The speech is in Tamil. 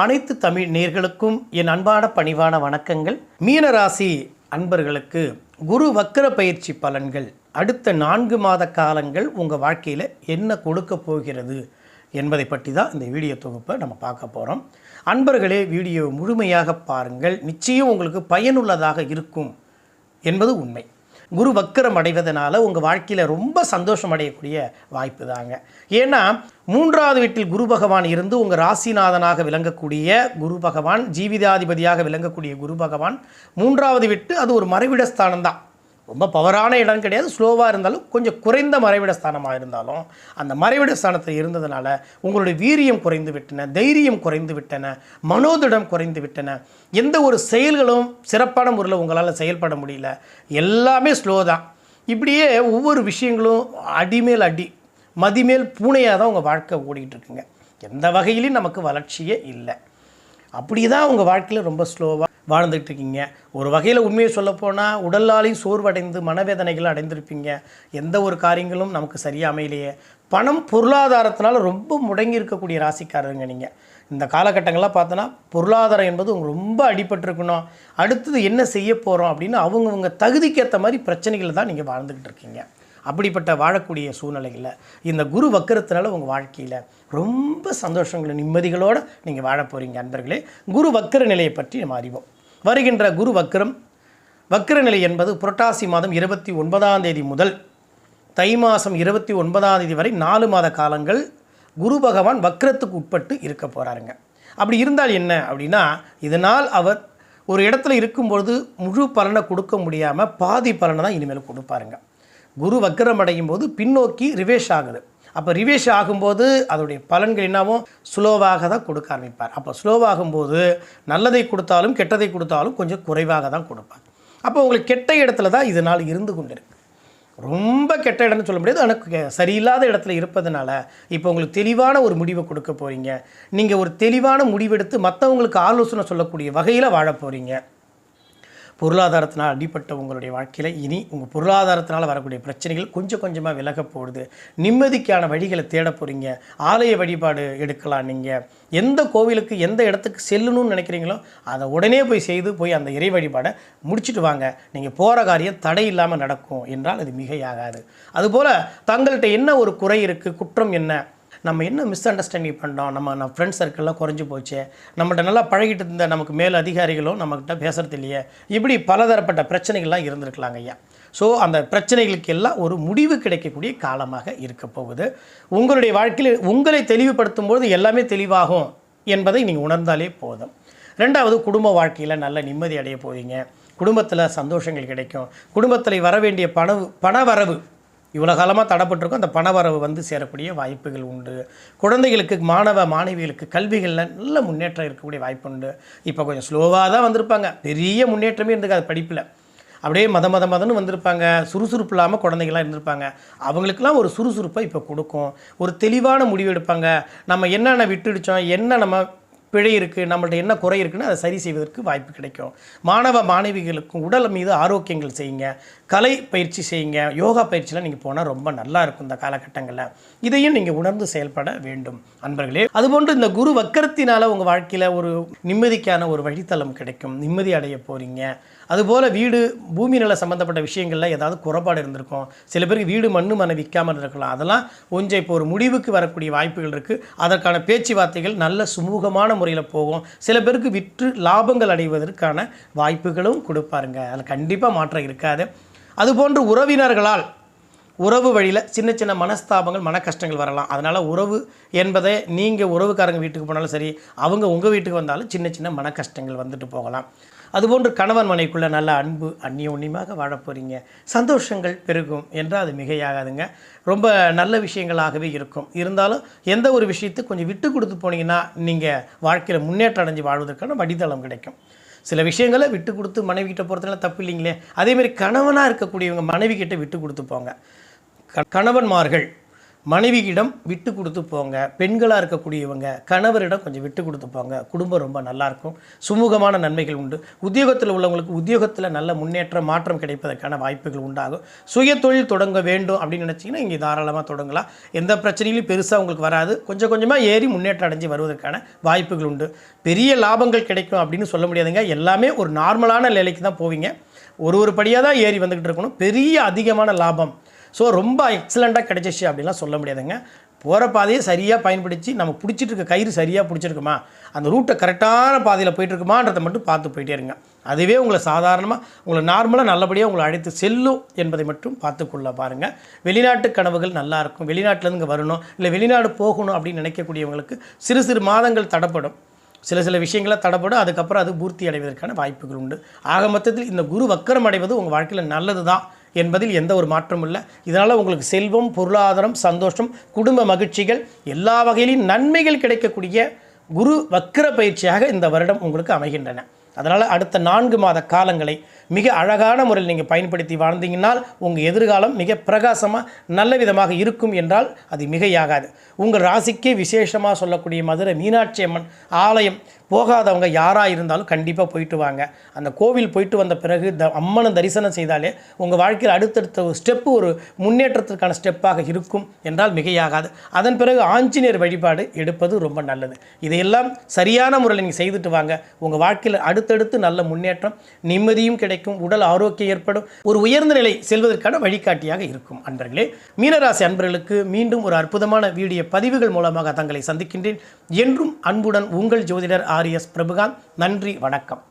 அனைத்து தமிழ் நேர்களுக்கும் என் அன்பான பணிவான வணக்கங்கள். மீனராசி அன்பர்களுக்கு குரு வக்கர பயிற்சி பலன்கள். அடுத்த நான்கு மாத காலங்கள் உங்கள் வாழ்க்கையில் என்ன கொடுக்க போகிறது என்பதை பற்றி தான் இந்த வீடியோ தொகுப்பை நம்ம பார்க்க போகிறோம் அன்பர்களே வீடியோ முழுமையாக பாருங்கள். நிச்சயம் உங்களுக்கு பயனுள்ளதாக இருக்கும் என்பது உண்மை. குரு வக்கரம் அடைவதனால உங்கள் வாழ்க்கையில் ரொம்ப சந்தோஷம் அடையக்கூடிய வாய்ப்பு தாங்க ஏன்னா மூன்றாவது வீட்டில் குரு பகவான் இருந்து உங்கள் ராசிநாதனாக விளங்கக்கூடிய குரு பகவான் ஜீவிதாதிபதியாக விளங்கக்கூடிய குரு பகவான் மூன்றாவது வீட்டு அது ஒரு மறைவிட ஸ்தானம் தான் ரொம்ப பவரான இடம் கிடையாது ஸ்லோவாக இருந்தாலும் கொஞ்சம் குறைந்த மறைவிட ஸ்தானமாக இருந்தாலும் அந்த மறைவிட ஸ்தானத்தில் இருந்ததுனால உங்களுடைய வீரியம் குறைந்து விட்டன தைரியம் குறைந்து விட்டன மனோதிடம் குறைந்து விட்டன எந்த ஒரு செயல்களும் சிறப்பான முறையில் உங்களால் செயல்பட முடியல. எல்லாமே ஸ்லோ தான். இப்படியே ஒவ்வொரு விஷயங்களும் அடிமேல் அடி மதிமேல் பூனையாக தான் உங்கள் வாழ்க்கை ஓடிக்கிட்டு இருக்குங்க. எந்த வகையிலையும் நமக்கு வளர்ச்சியே இல்லை. அப்படி தான் உங்கள் வாழ்க்கையில் ரொம்ப ஸ்லோவாக வாழ்ந்துட்டு இருக்கீங்க ஒரு வகையில் உண்மையை சொல்லப்போனால் உடலாலையும் சோர்வடைந்து மனவேதனைகள் அடைந்திருப்பீங்க. எந்த ஒரு காரியங்களும் நமக்கு சரியாக அமையலையே. பணம் பொருளாதாரத்தினால ரொம்ப முடங்கி இருக்கக்கூடிய ராசிக்காரருங்க நீங்கள் இந்த காலகட்டங்கள்லாம் பார்த்தோன்னா பொருளாதாரம் என்பது உங்களுக்கு ரொம்ப அடிபட்டிருக்கணும். அடுத்தது என்ன செய்ய போகிறோம் அப்படின்னு அவங்கவுங்க தகுதிக்கேற்ற மாதிரி பிரச்சனைகளை தான் நீங்கள் வாழ்ந்துக்கிட்டு இருக்கீங்க அப்படிப்பட்ட வாழக்கூடிய சூழ்நிலையில். இந்த குரு வக்கரத்தினால உங்கள் வாழ்க்கையில் ரொம்ப சந்தோஷங்களும் நிம்மதிகளோடு நீங்கள் வாழ போகிறீங்க அன்பர்களே. குரு வக்கர நிலையை பற்றி நம்ம அறிவோம். வருகின்ற குரு வக்கரம் வக்கர நிலை என்பது புரட்டாசி மாதம் இருபத்தி ஒன்பதாம் தேதி முதல் தை மாதம் இருபத்தி ஒன்பதாம் தேதி வரை நாலு மாத காலங்கள் குரு பகவான் வக்கரத்துக்கு உட்பட்டு இருக்க போகிறாருங்க அப்படி இருந்தால் என்ன அப்படின்னா இதனால் அவர் ஒரு இடத்துல இருக்கும்பொழுது முழு பலனை கொடுக்க முடியாமல் பாதி பலனை தான் இனிமேல் கொடுப்பாருங்க. குரு வக்கரம் அடையும் போது பின்னோக்கி ரிவேஷ் ஆகுது. அப்போ ரிவேஷ் ஆகும்போது அதோடைய பலன்கள் என்னவும் ஸ்லோவாக தான் கொடுக்க ஆரம்பிப்பார். அப்போ ஸ்லோவாகும்போது நல்லதை கொடுத்தாலும் கெட்டதை கொடுத்தாலும் கொஞ்சம் குறைவாக தான் கொடுப்பார். அப்போ உங்களுக்கு கெட்ட இடத்துல தான் இதனால் இருந்து கொண்டிருக்கு. ரொம்ப கெட்ட இடம்னு சொல்ல முடியாது. ஆனால் சரியில்லாத இடத்துல இருப்பதனால இப்போ உங்களுக்கு தெளிவான ஒரு முடிவை கொடுக்க போகிறீங்க நீங்கள் ஒரு தெளிவான முடிவெடுத்து மற்றவங்களுக்கு ஆலோசனை சொல்லக்கூடிய வகையில் வாழ போகிறீங்க பொருளாதாரத்தினால் அடிப்பட்ட உங்களுடைய வாழ்க்கையில் இனி உங்கள் பொருளாதாரத்தினால் வரக்கூடிய பிரச்சனைகள் கொஞ்சம் கொஞ்சமாக விலக போகுது. நிம்மதிக்கான வழிகளை தேட போகிறீங்க ஆலய வழிபாடு எடுக்கலாம் நீங்கள் எந்த கோவிலுக்கு எந்த இடத்துக்கு செல்லணும்னு நினைக்கிறீங்களோ அதை உடனே போய் செய்து போய் அந்த இறை வழிபாடை முடிச்சுட்டு வாங்க. நீங்கள் போகிற காரியம் தடை இல்லாமல் நடக்கும் என்றால் அது மிகையாகாது. அதுபோல் தங்கள்கிட்ட என்ன ஒரு குறை இருக்குது குற்றம் என்ன? நம்ம என்ன மிஸ் அண்டர்ஸ்டாண்டிங் பண்ணோம் நம்ம நம்ம ஃப்ரெண்ட்ஸ் சர்க்கிள்லாம் குறைஞ்சி போச்சு. நம்மகிட்ட நல்லா பழகிட்டு இருந்த நமக்கு மேல் அதிகாரிகளும் நம்மக்கிட்ட பேசுறது இல்லையே. இப்படி பலதரப்பட்ட பிரச்சனைகள்லாம் இருந்திருக்கலாங்க ஐயா. ஸோ அந்த பிரச்சனைகளுக்கு எல்லாம் ஒரு முடிவு கிடைக்கக்கூடிய காலமாக இருக்க போகுது. உங்களுடைய வாழ்க்கையில் உங்களை தெளிவுபடுத்தும் போது எல்லாமே தெளிவாகும் என்பதை நீங்கள் உணர்ந்தாலே போதும். ரெண்டாவது குடும்ப வாழ்க்கையில் நல்ல நிம்மதி அடைய போவீங்க குடும்பத்தில் சந்தோஷங்கள் கிடைக்கும். குடும்பத்தில் வர வேண்டிய பண பணவரவு இவ்வளோ காலமாக தடப்பட்டிருக்கும். அந்த பணவரவு வந்து சேரக்கூடிய வாய்ப்புகள் உண்டு. குழந்தைகளுக்கு மாணவ மாணவிகளுக்கு கல்விகளில் நல்ல முன்னேற்றம் இருக்கக்கூடிய வாய்ப்பு உண்டு. இப்போ கொஞ்சம் ஸ்லோவாக தான் வந்திருப்பாங்க. பெரிய முன்னேற்றமே இருந்திருக்காது படிப்பில். அப்படியே மத மத மதன்னு வந்திருப்பாங்க. சுறுசுறுப்பு இல்லாமல் குழந்தைங்களாம் இருந்திருப்பாங்க. அவங்களுக்கெல்லாம் ஒரு சுறுசுறுப்பை இப்போ கொடுக்கும். ஒரு தெளிவான முடிவு எடுப்பாங்க. நம்ம என்னென்ன விட்டுடிச்சோம்? என்ன நம்ம பிழை இருக்குது நம்மள்ட்ட என்ன குறை இருக்குன்னு அதை சரி செய்வதற்கு வாய்ப்பு கிடைக்கும். மாணவ மாணவிகளுக்கும் உடல் மீது ஆரோக்கியங்கள் செய்யுங்க. கலை பயிற்சி செய்யுங்க. யோகா பயிற்சிலாம் நீங்கள் போனால் ரொம்ப நல்லா இருக்கும் இந்த காலகட்டங்களில். இதையும் நீங்கள் உணர்ந்து செயல்பட வேண்டும். அன்பர்களே அதுபோன்று இந்த குரு வக்கரத்தினால் உங்கள் வாழ்க்கையில் ஒரு நிம்மதிக்கான ஒரு வழித்தளம் கிடைக்கும். நிம்மதி அடைய போகிறீங்க அதுபோல் வீடு பூமி நில சம்மந்தப்பட்ட விஷயங்களில் ஏதாவது குறைபாடு இருந்திருக்கும். சில பேருக்கு வீடு மண்ணு மனை விற்காமல் இருக்கலாம் அதெல்லாம் கொஞ்சம் இப்போ ஒரு முடிவுக்கு வரக்கூடிய வாய்ப்புகள் இருக்குது அதற்கான பேச்சுவார்த்தைகள் நல்ல சுமூகமான முறையில் போகும். சில பேருக்கு விற்று லாபங்கள் அடைவதற்கான வாய்ப்புகளும் கொடுப்பாருங்க. அதில் கண்டிப்பாக மாற்றம் இருக்காது. அதுபோன்று உறவினர்களால் உறவு வழியில் சின்ன சின்ன மனஸ்தாபங்கள் மன கஷ்டங்கள் வரலாம். அதனால் உறவு என்பதை நீங்கள் உறவுக்காரங்க வீட்டுக்கு போனாலும் சரி அவங்க உங்கள் வீட்டுக்கு வந்தாலும் சின்ன சின்ன மன கஷ்டங்கள் வந்துட்டு போகலாம். அதுபோன்று கணவன் மனைக்குள்ளே நல்ல அன்பு அந்நியோன்யமாக வாழ போகிறீங்க சந்தோஷங்கள் பெருகும் என்றால் அது மிகையாகாதுங்க. ரொம்ப நல்ல விஷயங்களாகவே இருக்கும். இருந்தாலும் எந்த ஒரு விஷயத்தை கொஞ்சம் விட்டு கொடுத்து போனீங்கன்னா நீங்கள் வாழ்க்கையில் முன்னேற்றம் அடைஞ்சு வாழ்வதற்கான வடித்தளம் கிடைக்கும். சில விஷயங்களை விட்டு கொடுத்து மனைவி கிட்ட போகிறதுனால தப்பு இல்லைங்களே. அதேமாதிரி கணவனாக இருக்கக்கூடியவங்க மனைவி கிட்ட விட்டு கொடுத்து போங்க. க- கணவன்மார்கள் மனைவியிடம் விட்டு கொடுத்து போங்க. பெண்களாக இருக்கக்கூடியவங்க கணவரிடம் கொஞ்சம் விட்டு கொடுத்து போங்க. குடும்பம் ரொம்ப நல்லாயிருக்கும் சுமூகமான நன்மைகள் உண்டு. உத்தியோகத்தில் உள்ளவங்களுக்கு உத்தியோகத்தில் நல்ல முன்னேற்றம் மாற்றம் கிடைப்பதற்கான வாய்ப்புகள் உண்டாகும். சுய தொழில் தொடங்க வேண்டும் அப்படின்னு நினச்சிங்கன்னா இங்கே தாராளமாக தொடங்கலாம். எந்த பிரச்சனையிலும் பெருசாக உங்களுக்கு வராது. கொஞ்சம் கொஞ்சமாக ஏறி முன்னேற்றம் அடைஞ்சு வருவதற்கான வாய்ப்புகள் உண்டு. பெரிய லாபங்கள் கிடைக்கும் அப்படின்னு சொல்ல முடியாதுங்க. எல்லாமே ஒரு நார்மலான நிலைக்கு தான் போவீங்க. ஒரு ஒரு படியாக தான் ஏறி வந்துக்கிட்டு இருக்கணும். பெரிய அதிகமான லாபம் ஸோ ரொம்ப எக்ஸலண்ட்டாக கிடைச்சிச்சு அப்படிலாம் சொல்ல முடியாதுங்க. போகிற பாதையை சரியாக பயன்படுத்தி நம்ம பிடிச்சிட்டு இருக்க கயிறு சரியாக பிடிச்சிருக்குமா? அந்த ரூட்டை கரெக்டான பாதையில் போயிட்டுருக்குமான்றதை மட்டும் பார்த்து போயிட்டே இருங்க. அதுவே உங்களை சாதாரணமாக உங்களை நார்மலாக நல்லபடியாக உங்களை அழைத்து செல்லும் என்பதை மட்டும் பார்த்துக்கொள்ள பாருங்கள் வெளிநாட்டு கனவுகள் நல்லாயிருக்கும் வெளிநாட்டிலேருந்து இங்கே வரணும். இல்லை வெளிநாடு போகணும் அப்படின்னு நினைக்கக்கூடியவங்களுக்கு சிறு சிறு மாதங்கள் தடப்படும். சில சில விஷயங்களை தடப்படும். அதுக்கப்புறம் அது பூர்த்தி அடைவதற்கான வாய்ப்புகள் உண்டு. ஆக மொத்தத்தில் இந்த குரு வக்கரம் அடைவது உங்கள் வாழ்க்கையில் நல்லது தான் என்பதில் எந்த ஒரு மாற்றமும் இல்லை. இதனால் உங்களுக்கு செல்வம் பொருளாதாரம் சந்தோஷம் குடும்ப மகிழ்ச்சிகள் எல்லா வகையிலும் நன்மைகள் கிடைக்கக்கூடிய குரு வக்கர பயிற்சியாக இந்த வருடம் உங்களுக்கு அமைகின்றன. அதனால் அடுத்த நான்கு மாத காலங்களை மிக அழகான முறையில் நீங்கள் பயன்படுத்தி வாழ்ந்தீங்கன்னால் உங்கள் எதிர்காலம் மிக பிரகாசமாக நல்ல விதமாக இருக்கும் என்றால் அது மிகையாகாது. உங்கள் ராசிக்கே விசேஷமாக சொல்லக்கூடிய மதுரை மீனாட்சி அம்மன் ஆலயம் போகாதவங்க யாராக இருந்தாலும் கண்டிப்பாக போயிட்டு வாங்க. அந்த கோவில் போயிட்டு வந்த பிறகு த அம்மனை தரிசனம் செய்தாலே உங்கள் வாழ்க்கையில் அடுத்தடுத்த ஒரு ஸ்டெப்பு ஒரு முன்னேற்றத்திற்கான ஸ்டெப்பாக இருக்கும் என்றால் மிகையாகாது. அதன் பிறகு ஆஞ்சநேயர் வழிபாடு எடுப்பது ரொம்ப நல்லது. இதையெல்லாம் சரியான முறையில் நீங்கள் செய்துட்டு வாங்க. உங்கள் வாழ்க்கையில் அடுத்தடுத்து நல்ல முன்னேற்றம் நிம்மதியும் கிடைக்கும் உடல் ஆரோக்கியம் ஏற்படும் ஒரு உயர்ந்த நிலை செல்வதற்கான வழிகாட்டியாக இருக்கும். அன்பர்களே மீனராசி அன்பர்களுக்கு மீண்டும் ஒரு அற்புதமான வீடியோ பதிவுகள் மூலமாக தங்களை சந்திக்கின்றேன். என்றும் அன்புடன் உங்கள் ஜோதிடர் ஆர் எஸ் பிரபுகாந்த். நன்றி வணக்கம்.